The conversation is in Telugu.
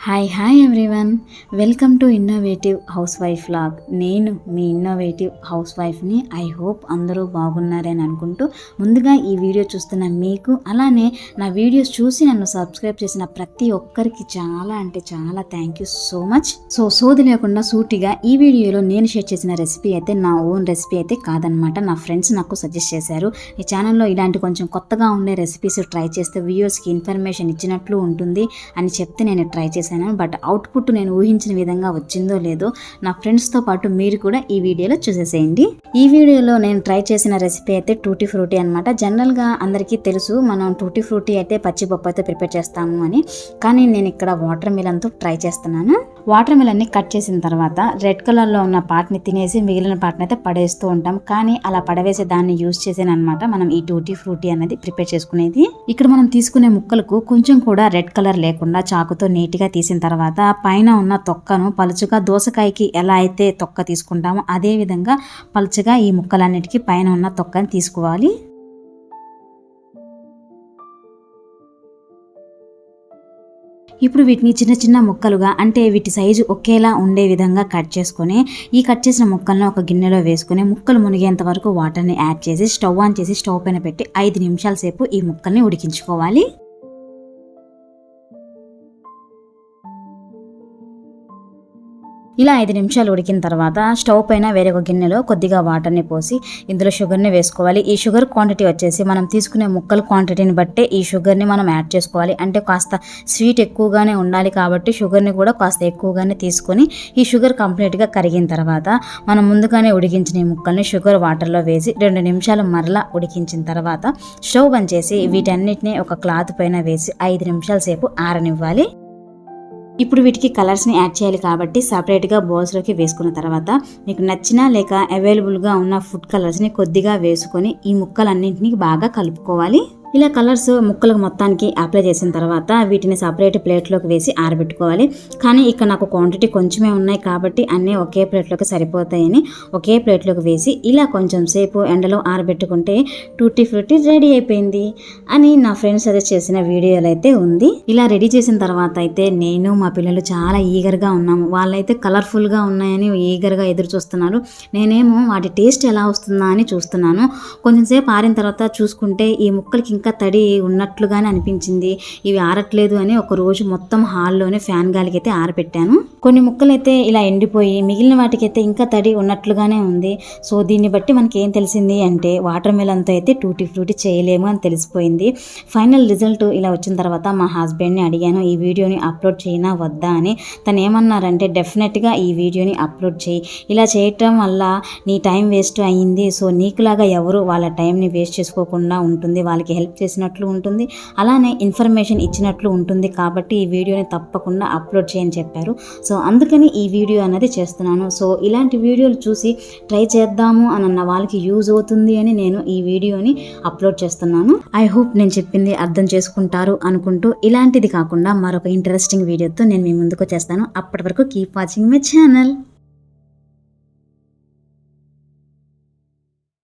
Hi hi everyone welcome to innovative housewife log నేను మీ ఇన్నోవేటివ్ హౌస్ వైఫ్ని ఐ హోప్ అందరూ బాగున్నారని అనుకుంటూ ముందుగా ఈ వీడియో చూస్తున్న మీకు అలానే నా వీడియోస్ చూసి నన్ను సబ్స్క్రైబ్ చేసిన ప్రతి ఒక్కరికి చాలా అంటే చాలా thank you so much so సోది లేకుండా సూటిగా ఈ వీడియోలో నేను షేర్ చేసిన రెసిపీ అయితే నా ఓన్ రెసిపీ అయితే కాదనమాట. నా ఫ్రెండ్స్ నాకు సజెస్ట్ చేశారు. ఈ ఛానల్లో ఇలాంటి కొంచెం కొత్తగా ఉండే రెసిపీస్ ట్రై చేస్తే వ్యూయర్స్కి ఇన్ఫర్మేషన్ ఇచ్చినట్లు ఉంటుంది అని చెప్తే నేను ట్రై చేశాను. బట్ అవుట్పుట్ నేను ఊహించిన విధంగా వచ్చిందో లేదో నా ఫ్రెండ్స్తో పాటు మీరు కూడా ఈ వీడియోలో చూసేసేయండి. ఈ వీడియోలో నేను ట్రై చేసిన రెసిపీ అయితే టూటీ ఫ్రూటీ అనమాట జనరల్గా అందరికీ తెలుసు మనం టూటీ ఫ్రూటీ అయితే పచ్చి అయితే ప్రిపేర్ చేస్తాము అని. కానీ నేను ఇక్కడ వాటర్ మిలన్తో ట్రై చేస్తున్నాను. వాటర్ మిలన్ని కట్ చేసిన తర్వాత రెడ్ కలర్లో ఉన్న పార్ట్ని తినేసి మిగిలిన పార్ట్ని అయితే పడేస్తూ ఉంటాం. కానీ అలా పడవేసే దాన్ని యూజ్ చేసేనమాట మనం ఈ టూటీ ఫ్రూటీ అనేది ప్రిపేర్ చేసుకునేది. ఇక్కడ మనం తీసుకునే ముక్కలకు కొంచెం కూడా రెడ్ కలర్ లేకుండా చాకుతో నీట్గా తీసిన తర్వాత పైన ఉన్న తొక్కను పలుచగా దోసకాయకి ఎలా అయితే తొక్క తీసుకుంటామో అదే విధంగా పలుచగా ఈ ముక్కలన్నిటికీ పైన ఉన్న తొక్కని తీసుకోవాలి. ఇప్పుడు వీటిని చిన్న చిన్న ముక్కలుగా అంటే వీటి సైజు ఒకేలా ఉండే విధంగా కట్ చేసుకొని ఈ కట్ చేసిన ముక్కలను ఒక గిన్నెలో వేసుకొని ముక్కలు మునిగేంత వరకు వాటర్ని యాడ్ చేసి స్టవ్ ఆన్ చేసి స్టవ్ పైన పెట్టి ఐదు నిమిషాల సేపు ఈ ముక్కల్ని ఉడికించుకోవాలి. ఇలా ఐదు నిమిషాలు ఉడికిన తర్వాత స్టవ్ పైన వేరొక గిన్నెలో కొద్దిగా వాటర్ని పోసి ఇందులో షుగర్ని వేసుకోవాలి. ఈ షుగర్ క్వాంటిటీ వచ్చేసి మనం తీసుకునే ముక్కల క్వాంటిటీని బట్టే ఈ షుగర్ని మనం యాడ్ చేసుకోవాలి. అంటే కాస్త స్వీట్ ఎక్కువగానే ఉండాలి కాబట్టి షుగర్ని కూడా కాస్త ఎక్కువగానే తీసుకొని ఈ షుగర్ కంప్లీట్గా కరిగిన తర్వాత మనం ముందుగానే ఉడికించిన ఈ ముక్కల్ని షుగర్ వాటర్లో వేసి రెండు నిమిషాలు మరలా ఉడికించిన తర్వాత స్టవ్ బంద్ చేసి వీటన్నిటిని ఒక క్లాత్ పైన వేసి ఐదు నిమిషాల సేపు ఆరనివ్వాలి. ఇప్పుడు వీటికి కలర్స్ని యాడ్ చేయాలి కాబట్టి సపరేట్గా బౌల్స్లోకి వేసుకున్న తర్వాత మీకు నచ్చిన లేక అవైలబుల్గా ఉన్న ఫుడ్ కలర్స్ని కొద్దిగా వేసుకొని ఈ ముక్కలన్నింటినీ బాగా కలుపుకోవాలి. ఇలా కలర్స్ ముక్కలకు మొత్తానికి అప్లై చేసిన తర్వాత వీటిని సపరేట్ ప్లేట్లోకి వేసి ఆరబెట్టుకోవాలి. కానీ ఇక్కడ నాకు క్వాంటిటీ కొంచెమే ఉన్నాయి కాబట్టి అన్నీ ఒకే ప్లేట్లోకి సరిపోతాయని ఒకే ప్లేట్లోకి వేసి ఇలా కొంచెం సేపు ఎండలో ఆరబెట్టుకుంటే టూటీ ఫ్రూటీ రెడీ అయిపోయింది అని నా ఫ్రెండ్స్ సజెస్ట్ చేసిన వీడియోలు అయితే ఉంది. ఇలా రెడీ చేసిన తర్వాత అయితే నేను మా పిల్లలు చాలా ఈగర్గా ఉన్నాము. వాళ్ళైతే కలర్ఫుల్గా ఉన్నాయని ఈగర్గా ఎదురు చూస్తున్నారు. నేనేమో వాటి టేస్ట్ ఎలా వస్తుందా అని చూస్తున్నాను. కొంచెం సేపు ఆరిన తర్వాత చూసుకుంటే ఈ ముక్కలకి ఇంకా తడి ఉన్నట్లుగానే అనిపించింది. ఇవి ఆరట్లేదు అని ఒక రోజు మొత్తం హాల్లోనే ఫ్యాన్ గాలికైతే ఆరబెట్టాను కొన్ని ముక్కలు అయితే ఇలా ఎండిపోయి మిగిలిన వాటికైతే ఇంకా తడి ఉన్నట్లుగానే ఉంది. సో దీన్ని బట్టి మనకి ఏం తెలిసింది అంటే వాటర్ మిలన్తో అయితే టూటీ ఫ్రూటీ చేయలేము అని తెలిసిపోయింది. ఫైనల్ రిజల్ట్ ఇలా వచ్చిన తర్వాత మా హస్బెండ్ని అడిగాను ఈ వీడియోని అప్లోడ్ చేయనా వద్దా? అని. తను ఏమన్నారంటే డెఫినెట్గా ఈ వీడియోని అప్లోడ్ చేయి. ఇలా చేయటం వల్ల నీ టైం వేస్ట్ అయ్యింది సో నీకులాగా ఎవరు వాళ్ళ టైంని వేస్ట్ చేసుకోకుండా ఉంటుంది. వాళ్ళకి హెల్ప్ చేసినట్లు ఉంటుంది. అలానే ఇన్ఫర్మేషన్ ఇచ్చినట్లు ఉంటుంది కాబట్టి ఈ వీడియోని తప్పకుండా అప్లోడ్ చేయని చెప్పారు. సో అందుకని ఈ వీడియో అనేది చేస్తున్నాను. సో ఇలాంటి వీడియోలు చూసి ట్రై చేద్దాము అని అన్న వాళ్ళకి యూజ్ అవుతుంది అని నేను ఈ వీడియోని అప్లోడ్ చేస్తున్నాను. ఐ హోప్ నేను చెప్పింది అర్థం చేసుకుంటారు అనుకుంటూ ఇలాంటిది కాకుండా మరొక ఇంట్రెస్టింగ్ వీడియోతో నేను మీ ముందుకు చేస్తాను అప్పటి వరకు కీప్ వాచింగ్ మై ఛానల్.